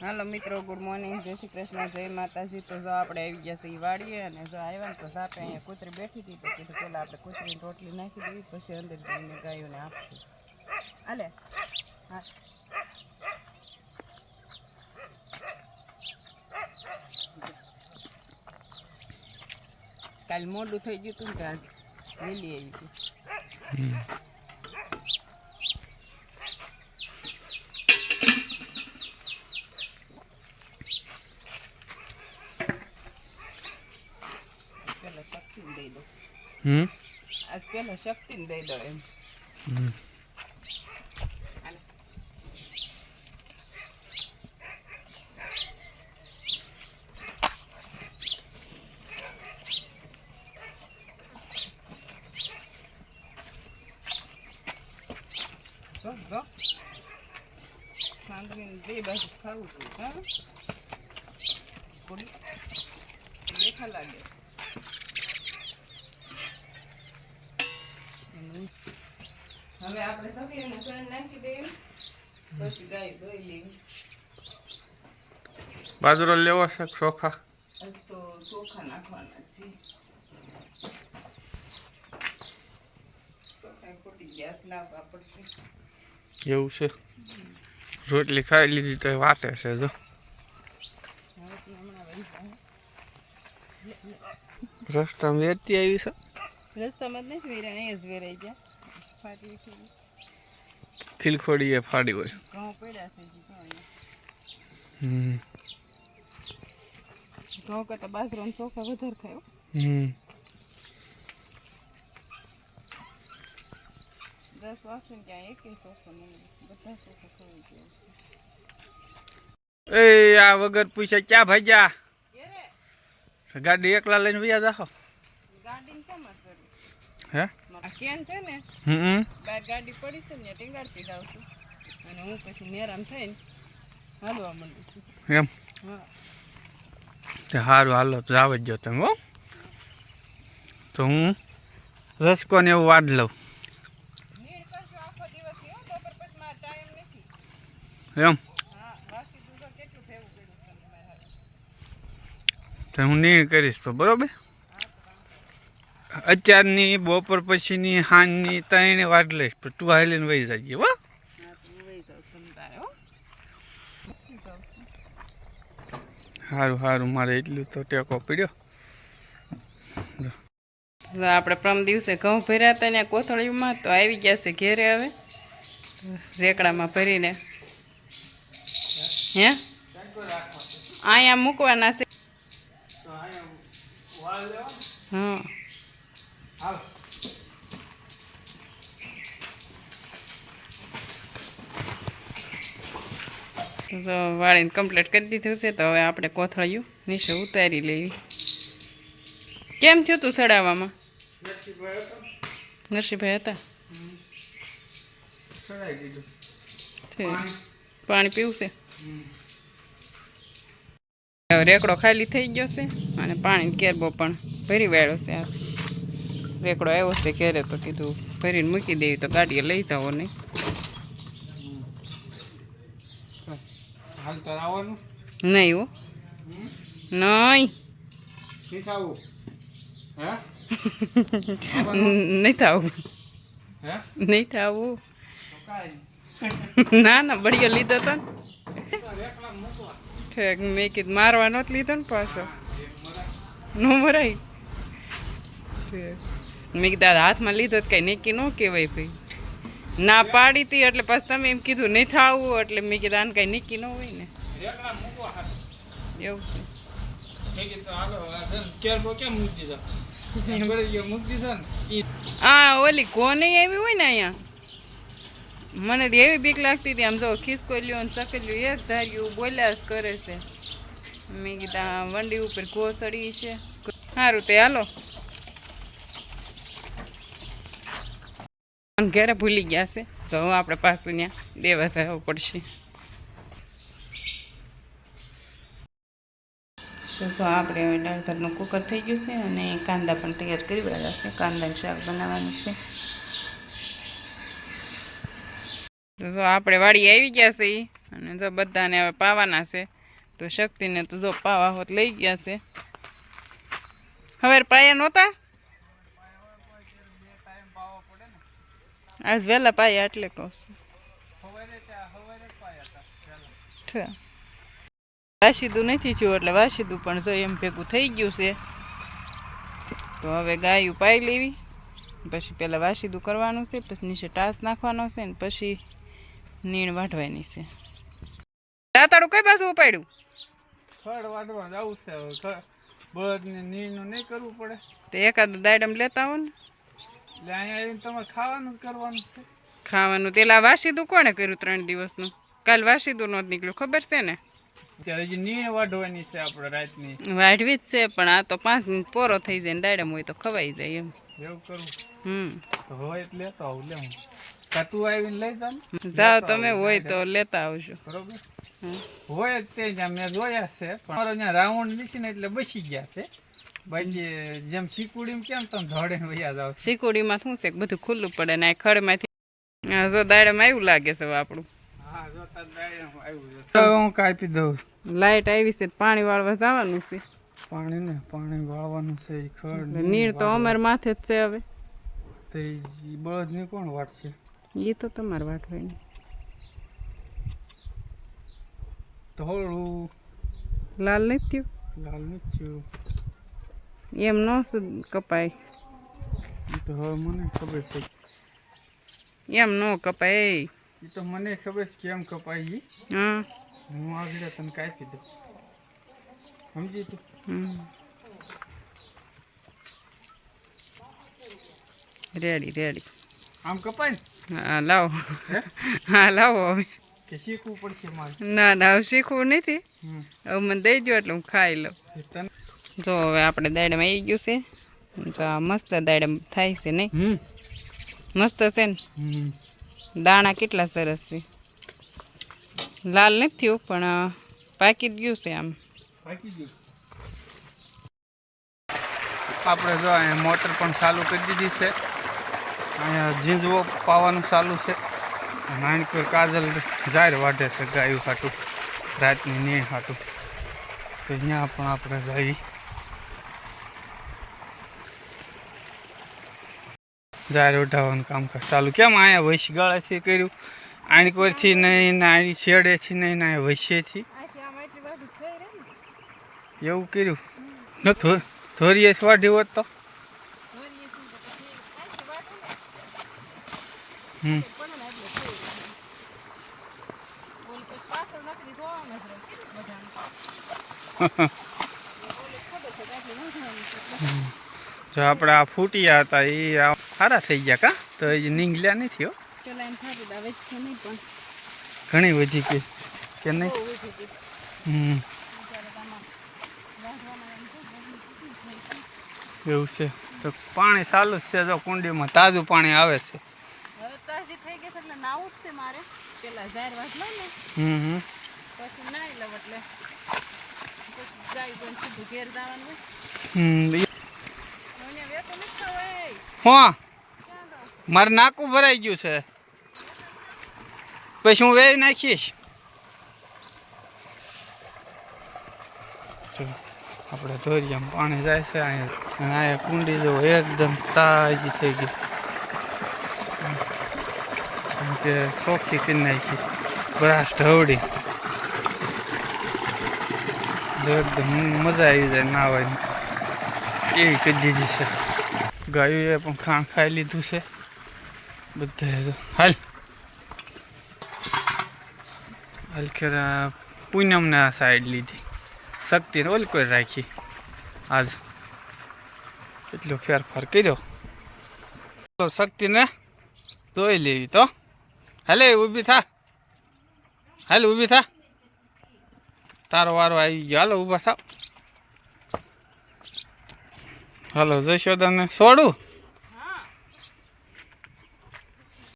હાલો મિત્રો good morning જય શ્રી કૃષ્ણ, જય માતાજી. તો જો આપણે આવી ગયા છીએ વાડીએ અને જો આવ્યા તો સાપે અહીંયા કૂતરી બેઠી હતી તો કીધું પહેલાં આપણે કૂતરીની રોટલી નાખી દઈએ, પછી અંદર જઈને ગાયોને આપશું. હાલે? હા. કાલ મોડું થઈ ગયું હતું ને આજ વહેલી આવી હતી પેલા શક્તિને દઈ દો હમ? આજ પેલા શક્તિને દઈ દો એમ. હમ. જો સાંભળીને બે બાજુ ખાવું જોઈએ હા? દેખા લાગે હમ. હવે આપણે સફેદનું ચણ નાખી દઈએ. પછી ગાય ધોઈ લેવી બાજરો લેવો છે કે ચોખા તો ચોખા નાખવાના છે. ચોખા ખોટી ગેસ લાવવા પડશે. એવું છે? રોટલી ખાઈ લીધી તો વાટે છે જો. રસ્તામાં વેરતી આવી છે? રસ્તામાં જ નથી વેરાય અહીંયા જ વેરાઈ ગયા. ફાટી થઈ ખીલખોડી એ ફાડી હોય ઘઉં પડ્યા છે હજી ઘઉં અહીંયા. હમ ઘઉં કરતાં બાજરો ને ચોખા વધારે ખાયો હમ દસ વાગશે ને ક્યાં એક ચોખા નહીં બધા ચોખા ખાવું જોઈએ એ આ વગર પૂછે ક્યાં ભાગ્યા ક્યારે ગાડી એકલા લઈને વ્યા જાઓ ગાડીને કેમ જ કરવી હે કેન છે ને બહાર ગાડી પડી છે ને ટીંગાડતી જાઉં છું. અને હું પછી નેરામ થઈને હાલવા માંડું છું. એમ? હા. તે સારું હાલો તો જાવ જ તમે હો. તો હું રસકો ને એવું વાડ લઉં. એમ. તો હું નહીં કરીશ તો બરોબર? અત્યારની બપોર પછીની હાનની ત્રણે વાડ લઈશ પણ તું હાલીને વહી જાય હો. સારું સારું મારે એટલું તો ટેકો પડ્યો. આપણે પ્રમ દિવસે ઘઉં ભર્યા હતા ને કોથળીમાં તો આવી ગયા છે ઘેરે હવે. રેકડામાં ભરીને. હે? અહીંયા મૂકવાના છે. હા તો વાળીને કમ્પ્લીટ કરી દીધું છે તો હવે આપણે કોથળિયું નીચે ઉતારી લેવી. કેમ થયું તું સડાવવામાં? નરસિંહભાઈ હતા. પાણી. પીવું છે? રેકડો ખાલી થઈ ગયો છે અને પાણી કેરબો પણ ભરી વાળ્યો છે આ. રેકડો આવ્યો છે ઘેરે તો કીધું ભરીને મૂકી દેવી તો ગાડીએ લઈ જાઓ નહીં નહીં હો. નહીં. નહીં થવું. નહીં થાવું. ના ના બળિયો લીધો તો ઠેક મેં કીધું મારવા નહોતો લીધો ને પાછો. નો મરાય. મેં કીધું હાથમાં લીધો તો કઈ નો ન કહેવાય ભાઈ. ના પાડી હતી એટલે પછી તમે એમ કીધું નહીં થવું એટલે મેં કીધું આને કઈ નીકી ન હોય ને. એવું છે. ને ને આ ઓલી કોને આવી હોય ને અહીંયા? મને એવી બીક લાગતી હતી આમ જો ખિસકોલ્યું ને ચકલ્યું એક ધાર્યું બોલ્યા જ કરે છે. મેં કીધા વંડી ઉપર ઘોસડી છે. સારું તે હાલો. ઘરે ભૂલી ગયા છે. તો હવે આપણે પાછું ત્યાં દેવા જવું પડશે. તો સો આપણે હવે દાળ ભાતનું કુકર થઈ ગયું છે અને કાંદા પણ તૈયાર કરી રહ્યા છે. કાંદાનું શાક બનાવવાનું છે. તો જો આપણે વાડી આવી ગયા છે અને જો બધાને હવે પાવાના છે. તો શક્તિને તો જો પાવા હોત લઈ ગયા છે. હવે પાયા નહોતા? આજ વહેલા પાયા એટલે કહું છું. વાસીદું નથી થયું એટલે વાસીદું પણ જો એમ ભેગું થઈ ગયું છે તો હવે ગાયું પાઈ લેવી. પછી પહેલાં વાસીદું કરવાનું છે પછી નીચે ટાસ નાખવાનો છે ને પછી નીણ વાઢવાની છે. દાતાડું કઈ પાછું ઉપાડ્યું? ફળ વાઢવા જવું છે બળદને નીરનું નહીં કરવું પડે. તો એકાદ દાડમ લેતા આવો ને. એટલે અહીંયા આવીને તમારે ખાવાનું જ કરવાનું છે. ખાવાનું. તેલા વાસીદું કોણે કર્યું ત્રણ દિવસનું? કાલ વાસીદું નહોતું નીકળ્યું. ખબર છે ને? વાઢવાની છે આપણે રાતની. વાઢવી જ છે પણ આ તો પાંચ મિનિટ પોરો થઈ જાય ને દાડમ હોય તો ખવાઈ જાય એમ. એવું કરવું હમ. હોય એટલે આવું લે હું. આવીને લઈ જા જાઓ તમે હોય તો લેતા આવજો. બરોબર? હમ. હોય જ તે જ્યાં મેં જોયા છે પણ ત્યાં રાઉન્ડ નીચે ને એટલે બસી ગયા છે. બાકી જેમ ચીકુડીમાં કેમ તમે ધડે વયા જાવ શીકુડીમાં શું છે? કે બધું ખુલ્લું પડે ને ખડમાંથી. આ જો દાડમાં એવું લાગે છે આપણું. હા કાપી દઉં. લાઈટ આવી છે પાણી વાળવા જવાનું છે. પાણી ને પાણી વાળવાનું છે ખડ નીર તો અમાર માથે જ છે હવે. તો બળદની કોણ વાટશે એ તો તમારે ને. ધોળું. લાલ નથી થયું? લાલ નીચું એમ ન કપાય. તો હવે મને ખબર છે. એમ ન કપાય એ. તો મને ખબર છે કેમ કપાય ઈ. હા. હું આગળ તને કાપી દઉં. સમજી તું? Ready ready. આમ કપાય ને? હા લાવો. હા? લાવો હવે. કે શીખવું પડશે મારે. ના ના શીખવું નથી. હવે મને દઈ દો એટલે હું ખાઈ લઉં. તને જો હવે આપણે દાડમ આવી ગયું છે. જો આ મસ્ત દાડમ થાય છે નહીં મસ્ત છે ને. દાણા કેટલા સરસ છે. લાલ નથી થયું પણ પાકી જ ગયું છે આમ. આપણે જો અહીંયા મોટર પણ ચાલુ કરી દીધી છે. અહીંયા ઝીંઝવો પાવાનું ચાલુ છે. આની કાજલ જાહેર વાઢે છે ગાયું હાટું. રાતની નીણ હાટું. તો અહીંયા પણ આપણે જઈ જાહેર ઉઠાવવાનું કામકાજ ચાલુ, કેમ અહીંયા વૈશ ગાળાથી કર્યું? આણી કોરથી નહીં ને આણી શેડેથી નહીં, ને વૈશેથી એવું કર્યું? ન ધોરીએ વાઢી હોત તો? હમ. જો આપણે આ ફૂટિયા હતા એ સારા થઈ ગયા કા? તો એ નીંગલ્યા નથી હો. ઘણી વધી ગઈ. કે નહીં? હમ. એવું છે. તો પાણી ચાલુ જ છે જો કુંડીમાં. તાજું પાણી આવે છે. હા. મારે નાકું ભરાઈ ગયું છે. પછી હું વેઈ નાખીશ. આપણે ધોરિયામાં પાણી જાય છે, અહીંયા અહીંયા કુંડી જો એકદમ તાજી થઈ ગઈ. કે ચોખ્ખી કરી નાખી. બ્રાસ ઢવડી એકદમ મજા આવી જાય નાવાની એવી કરી દીધી છે. ગાયોએ પણ ખાણ ખાઈ લીધું છે. બધાએ તો. હાલ. હાલ ખેરા પૂનમને આ સાઈડ લીધી શક્તિને ઓલ કોઈ રાખી. આજ એટલો ફેરફાર કર્યો. શક્તિને ધોઈ લેવી તો. હાલે, ઊભી થા. હાલ, ઊભી થા. તારો વારો આવી ગયો. હાલો, ઊભા થા હાલો, જશોદાને છોડું